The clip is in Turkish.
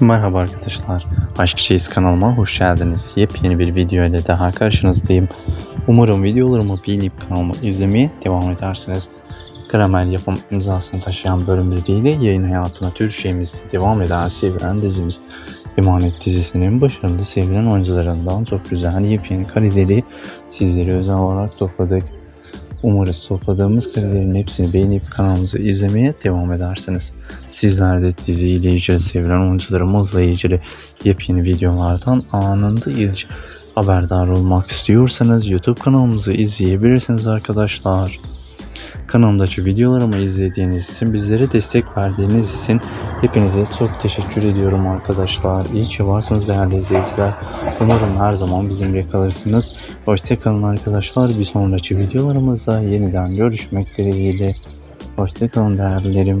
Merhaba arkadaşlar. Aşk Şeyiz kanalıma hoş geldiniz. Yepyeni bir video ile daha karşınızdayım. Umarım videolarımı beğenip kanalımı izlemeye devam edersiniz. Karamel yapım imzasını taşıyan bölümleriyle yayın hayatına Türkçemizde devam eden sevilen dizimiz Emanet dizisinin başarılı sevilen oyuncularından çok güzel yepyeni kareleri sizlere özel olarak topladık. Umarız topladığımız karelerin hepsini beğenip kanalımızı izlemeye devam edersiniz. Sizler de diziyle ilgili sevilen oyuncularımızla ilgili yepyeni videolardan anında ilk haberdar olmak istiyorsanız YouTube kanalımızı izleyebilirsiniz arkadaşlar. Kanalımdaki videolarımı izlediğiniz için, bizlere destek verdiğiniz için hepinize çok teşekkür ediyorum arkadaşlar. İyi ki varsınız değerli izleyiciler. Umarım her zaman bizimle kalırsınız. Hoşçakalın arkadaşlar. Bir sonraki videolarımızda yeniden görüşmek dileğiyle. Hoşçakalın değerlilerim.